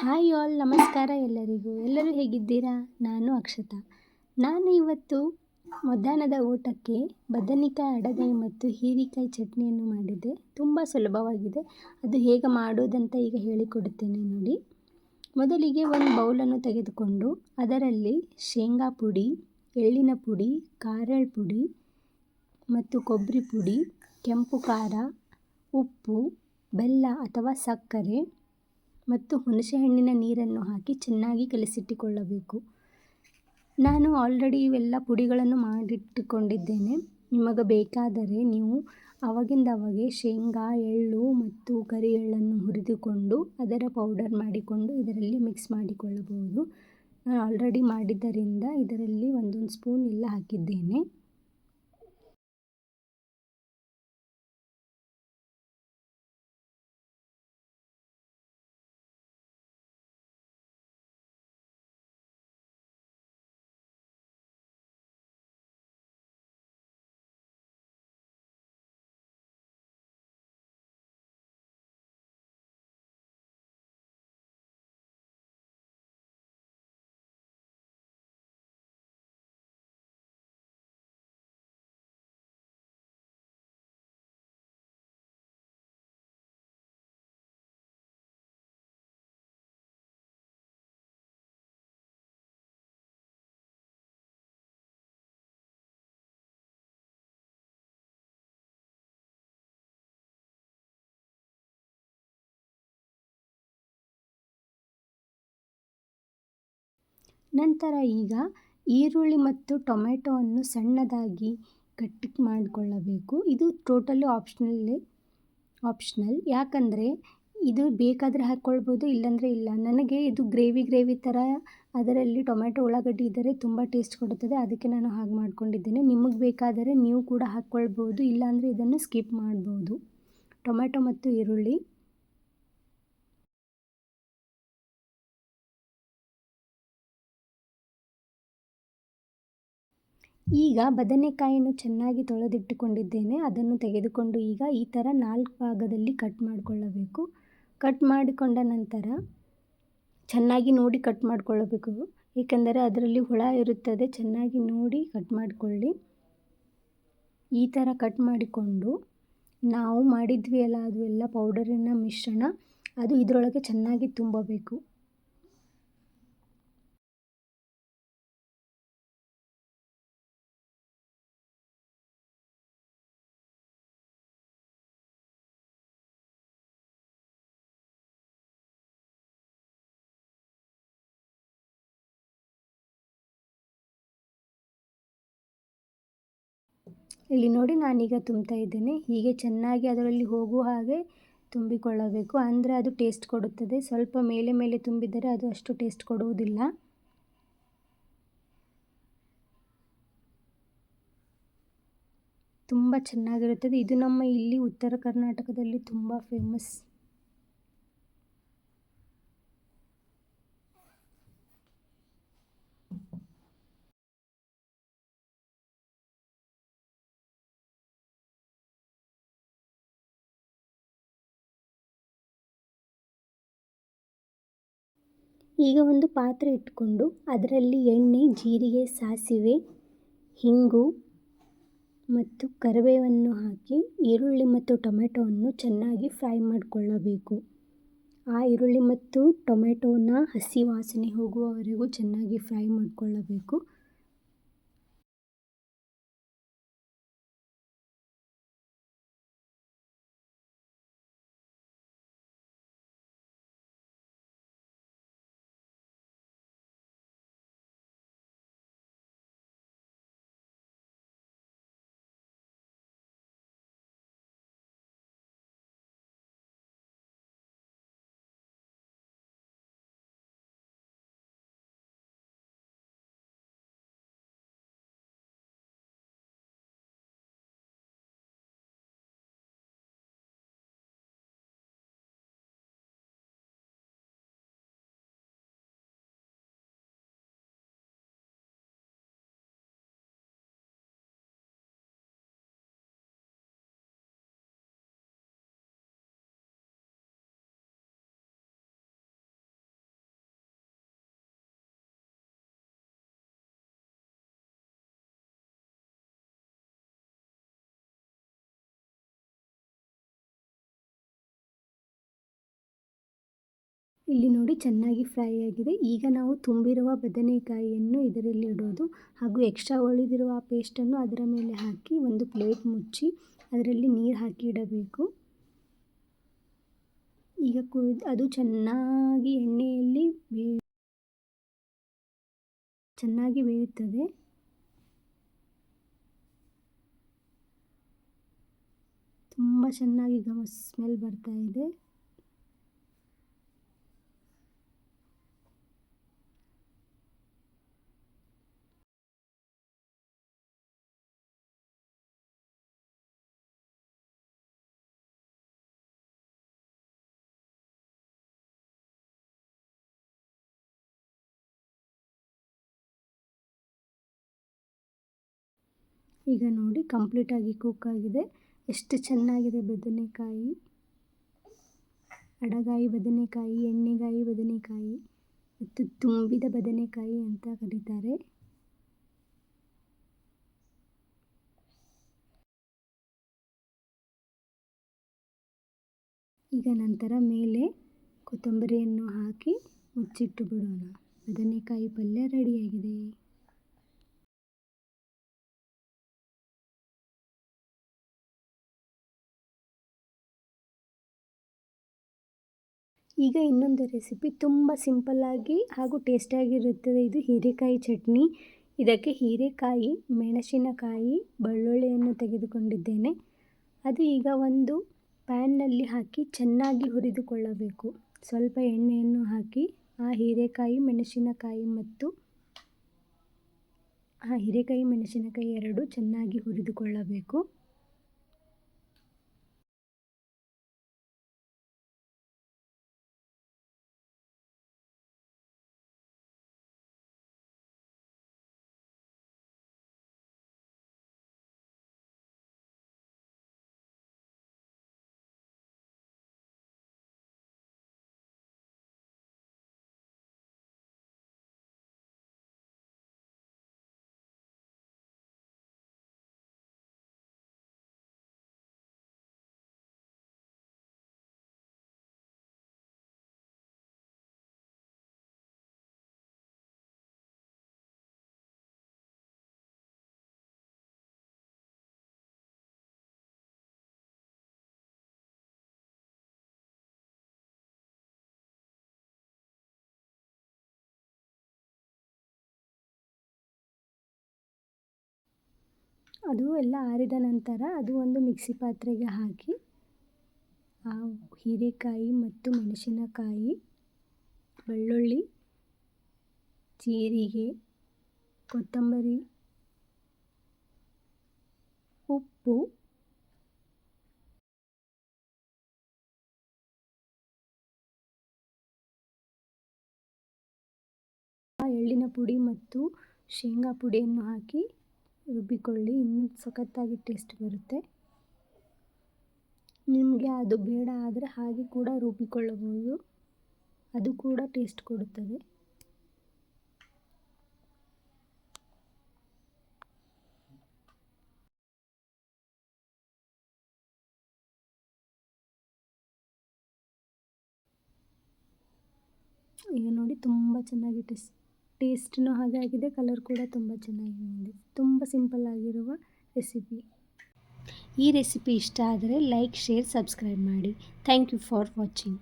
Hi all ನಮಸ್ಕಾರ ಎಲ್ಲರಿಗೂ. ಎಲ್ಲರೂ ಹೇಗಿದ್ದೀರಾ? ನಾನು ಅಕ್ಷತಾ. ನಾನು ಇವತ್ತು ಮಧ್ಯಾಹ್ನದ ಊಟಕ್ಕೆ ಬದನೆಕಾಯಿ ಅಡದೆ ಮತ್ತು ಹೀರಿಕಾಯಿ ಚಟ್ನಿಯನ್ನು ಮಾಡಿದ್ದೆ. ತುಂಬ ಸುಲಭವಾಗಿದೆ. ಅದು ಹೇಗೆ ಮಾಡೋದಂತ ಈಗ ಹೇಳಿಕೊಡುತ್ತೇನೆ ನೋಡಿ. ಮೊದಲಿಗೆ ಒಂದು ಬೌಲನ್ನು ತೆಗೆದುಕೊಂಡು ಅದರಲ್ಲಿ ಶೇಂಗಾ ಪುಡಿ, ಎಳ್ಳಿನ ಪುಡಿ ಕಾರಳ್ ಪುಡಿ ಮತ್ತು ಕೊಬ್ಬರಿ ಪುಡಿ, ಕೆಂಪು ಖಾರ, ಉಪ್ಪು, ಬೆಲ್ಲ ಅಥವಾ ಸಕ್ಕರೆ ಮತ್ತು ಹುಣಸೆಹಣ್ಣಿನ ನೀರನ್ನು ಹಾಕಿ ಚೆನ್ನಾಗಿ ಕಲಸಿಟ್ಟುಕೊಳ್ಳಬೇಕು. ನಾನು ಆಲ್ರೆಡಿ ಇವೆಲ್ಲ ಪುಡಿಗಳನ್ನು ಮಾಡಿಟ್ಟುಕೊಂಡಿದ್ದೇನೆ. ನಿಮಗೆ ಬೇಕಾದರೆ ನೀವು ಅವಾಗಿಂದವಾಗೆ ಶೇಂಗಾ, ಎಳ್ಳು ಮತ್ತು ಕರಿ ಎಳ್ಳನ್ನು ಹುರಿದುಕೊಂಡು ಅದರ ಪೌಡರ್ ಮಾಡಿಕೊಂಡು ಇದರಲ್ಲಿ ಮಿಕ್ಸ್ ಮಾಡಿಕೊಳ್ಳಬಹುದು. ನಾನು ಆಲ್ರೆಡಿ ಮಾಡಿದ್ದರಿಂದ ಇದರಲ್ಲಿ ಒಂದೊಂದು ಸ್ಪೂನ್ ಎಲ್ಲ ಹಾಕಿದ್ದೇನೆ. ನಂತರ ಈಗ ಈರುಳ್ಳಿ ಮತ್ತು ಟೊಮೆಟೊವನ್ನು ಸಣ್ಣದಾಗಿ ಕಟ್ ಮಾಡಿಕೊಳ್ಳಬೇಕು. ಇದು ಟೋಟಲಿ ಆಪ್ಷನಲ್ಲಿ ಆಪ್ಷನಲ್ ಯಾಕಂದರೆ ಇದು ಬೇಕಾದರೆ ಹಾಕ್ಕೊಳ್ಬೋದು, ಇಲ್ಲಾಂದರೆ ಇಲ್ಲ. ನನಗೆ ಇದು ಗ್ರೇವಿ ಗ್ರೇವಿ ಥರ ಅದರಲ್ಲಿ ಟೊಮೆಟೊ ಉಳ್ಳಾಗಡ್ಡಿ ಇದ್ದರೆ ತುಂಬ ಟೇಸ್ಟ್ ಕೊಡುತ್ತದೆ. ಅದಕ್ಕೆ ನಾನು ಹಾಗೆ ಮಾಡಿಕೊಂಡಿದ್ದೇನೆ. ನಿಮಗೆ ಬೇಕಾದರೆ ನೀವು ಕೂಡ ಹಾಕ್ಕೊಳ್ಬೋದು, ಇಲ್ಲಾಂದರೆ ಇದನ್ನು ಸ್ಕಿಪ್ ಮಾಡ್ಬೋದು. ಟೊಮೆಟೊ ಮತ್ತು ಈರುಳ್ಳಿ. ಈಗ ಬದನೆಕಾಯಿಯನ್ನು ಚೆನ್ನಾಗಿ ತೊಳೆದಿಟ್ಟುಕೊಂಡಿದ್ದೇನೆ. ಅದನ್ನು ತೆಗೆದುಕೊಂಡು ಈಗ ಈ ಥರ ನಾಲ್ಕು ಭಾಗದಲ್ಲಿ ಕಟ್ ಮಾಡಿಕೊಳ್ಳಬೇಕು. ಕಟ್ ಮಾಡಿಕೊಂಡ ನಂತರ ಚೆನ್ನಾಗಿ ನೋಡಿ ಕಟ್ ಮಾಡಿಕೊಳ್ಳಬೇಕು. ಏಕೆಂದರೆ ಅದರಲ್ಲಿ ಹುಳ ಇರುತ್ತದೆ. ಚೆನ್ನಾಗಿ ನೋಡಿ ಕಟ್ ಮಾಡಿಕೊಳ್ಳಿ. ಈ ಥರ ಕಟ್ ಮಾಡಿಕೊಂಡು ನಾವು ಮಾಡಿದ್ವಿ ಅಲ್ಲ, ಅದು ಎಲ್ಲ ಪೌಡರಿನ ಮಿಶ್ರಣ, ಅದು ಇದರೊಳಗೆ ಚೆನ್ನಾಗಿ ತುಂಬಬೇಕು. ಇಲ್ಲಿ ನೋಡಿ ನಾನೀಗ ತುಂಬ್ತಾ ಇದ್ದೇನೆ. ಹೀಗೆ ಚೆನ್ನಾಗಿ ಅದರಲ್ಲಿ ಹೋಗುವ ಹಾಗೆ ತುಂಬಿಕೊಳ್ಳಬೇಕು. ಅಂದರೆ ಅದು ಟೇಸ್ಟ್ ಕೊಡುತ್ತದೆ. ಸ್ವಲ್ಪ ಮೇಲೆ ಮೇಲೆ ತುಂಬಿದರೆ ಅದು ಅಷ್ಟು ಟೇಸ್ಟ್ ಕೊಡುವುದಿಲ್ಲ. ತುಂಬ ಚೆನ್ನಾಗಿರುತ್ತದೆ. ಇದು ನಮ್ಮ ಇಲ್ಲಿ ಉತ್ತರ ಕರ್ನಾಟಕದಲ್ಲಿ ತುಂಬ ಫೇಮಸ್ ಈಗ ಒಂದು ಪಾತ್ರೆ ಇಟ್ಕೊಂಡು ಅದರಲ್ಲಿ ಎಣ್ಣೆ, ಜೀರಿಗೆ, ಸಾಸಿವೆ, ಹಿಂಗು ಮತ್ತು ಕರಿಬೇವನ್ನು ಹಾಕಿ ಈರುಳ್ಳಿ ಮತ್ತು ಟೊಮೆಟೊವನ್ನು ಚೆನ್ನಾಗಿ ಫ್ರೈ ಮಾಡಿಕೊಳ್ಳಬೇಕು. ಆ ಈರುಳ್ಳಿ ಮತ್ತು ಟೊಮೆಟೋನ ಹಸಿ ವಾಸನೆ ಹೋಗುವವರೆಗೂ ಚೆನ್ನಾಗಿ ಫ್ರೈ ಮಾಡಿಕೊಳ್ಳಬೇಕು. ಇಲ್ಲಿ ನೋಡಿ ಚೆನ್ನಾಗಿ ಫ್ರೈ ಆಗಿದೆ. ಈಗ ನಾವು ತುಂಬಿರುವ ಬದನೆಕಾಯಿಯನ್ನು ಇದರಲ್ಲಿ ಇಡೋದು ಹಾಗೂ ಎಕ್ಸ್ಟ್ರಾ ಉಳಿದಿರುವ ಆ ಪೇಸ್ಟನ್ನು ಅದರ ಮೇಲೆ ಹಾಕಿ ಒಂದು ಪ್ಲೇಟ್ ಮುಚ್ಚಿ ಅದರಲ್ಲಿ ನೀರು ಹಾಕಿ ಇಡಬೇಕು. ಈಗ ಅದು ಚೆನ್ನಾಗಿ ಎಣ್ಣೆಯಲ್ಲಿ ಬೇ ಚೆನ್ನಾಗಿ ಬೇಯುತ್ತದೆ. ತುಂಬ ಚೆನ್ನಾಗಿ ಗಮ ಸ್ಮೆಲ್ ಬರ್ತಾ ಇದೆ. ಈಗ ನೋಡಿ ಕಂಪ್ಲೀಟಾಗಿ ಕುಕ್ ಆಗಿದೆ. ಎಷ್ಟು ಚೆನ್ನಾಗಿದೆ ಬದನೆಕಾಯಿ. ಅಡಗಾಯಿ ಬದನೆಕಾಯಿ, ಎಣ್ಣೆಗಾಯಿ ಬದನೆಕಾಯಿ ಮತ್ತು ತುಂಬಿದ ಬದನೆಕಾಯಿ ಅಂತ ಕರೀತಾರೆ. ಈಗ ನಂತರ ಮೇಲೆ ಕೊತ್ತಂಬರಿಯನ್ನು ಹಾಕಿ ಮುಚ್ಚಿಟ್ಟು ಬಿಡೋಣ. ಬದನೆಕಾಯಿ ಪಲ್ಯ ರೆಡಿಯಾಗಿದೆ ಈಗ ಇನ್ನೊಂದು ರೆಸಿಪಿ ತುಂಬ ಸಿಂಪಲ್ಲಾಗಿ ಹಾಗೂ ಟೇಸ್ಟಿಯಾಗಿರುತ್ತದೆ ಇದು ಹೀರೆಕಾಯಿ ಚಟ್ನಿ. ಇದಕ್ಕೆ ಹೀರೆಕಾಯಿ, ಮೆಣಸಿನಕಾಯಿ, ಬೆಳ್ಳುಳ್ಳಿಯನ್ನು ತೆಗೆದುಕೊಂಡಿದ್ದೇನೆ. ಅದು ಈಗ ಒಂದು ಪ್ಯಾನ್ನಲ್ಲಿ ಹಾಕಿ ಚೆನ್ನಾಗಿ ಹುರಿದುಕೊಳ್ಳಬೇಕು. ಸ್ವಲ್ಪ ಎಣ್ಣೆಯನ್ನು ಹಾಕಿ ಆ ಹೀರೆಕಾಯಿ, ಮೆಣಸಿನಕಾಯಿ ಮತ್ತು ಆ ಹೀರೆಕಾಯಿ, ಮೆಣಸಿನಕಾಯಿ ಎರಡು ಚೆನ್ನಾಗಿ ಹುರಿದುಕೊಳ್ಳಬೇಕು. ಅದು ಎಲ್ಲ ಆರಿದ ನಂತರ ಅದು ಒಂದು ಮಿಕ್ಸಿ ಪಾತ್ರೆಗೆ ಹಾಕಿ, ಆ ಹೀರೆಕಾಯಿ ಮತ್ತು ಮೆಣಸಿನಕಾಯಿ, ಬೆಳ್ಳುಳ್ಳಿ, ಜೀರಿಗೆ, ಕೊತ್ತಂಬರಿ, ಉಪ್ಪು, ಎಳ್ಳಿನ ಪುಡಿ ಮತ್ತು ಶೇಂಗಾ ಪುಡಿಯನ್ನು ಹಾಕಿ ರುಬ್ಬಿಕೊಳ್ಳಿ. ಇನ್ನೂ ಸಖತ್ತಾಗಿ ಟೇಸ್ಟ್ ಬರುತ್ತೆ. ನಿಮಗೆ ಅದು ಬೇಡ ಆದರೆ ಹಾಗೆ ಕೂಡ ರುಬ್ಬಿಕೊಳ್ಳಬಹುದು. ಅದು ಕೂಡ ಟೇಸ್ಟ್ ಕೊಡುತ್ತದೆ. ಈಗ ನೋಡಿ ತುಂಬ ಚೆನ್ನಾಗಿ ಟೇಸ್ಟ್ ಟೇಸ್ಟ್ನೂ ಹಾಗೆ ಆಗಿದೆ ಕಲರ್ ಕೂಡ ತುಂಬ ಚೆನ್ನಾಗಿ ಬಂದಿದೆ ತುಂಬ ಸಿಂಪಲ್ ಆಗಿರುವ ರೆಸಿಪಿ. ಈ ರೆಸಿಪಿ ಇಷ್ಟ ಆದರೆ ಲೈಕ್, ಶೇರ್, ಸಬ್ಸ್ಕ್ರೈಬ್ ಮಾಡಿ. Thank you for watching.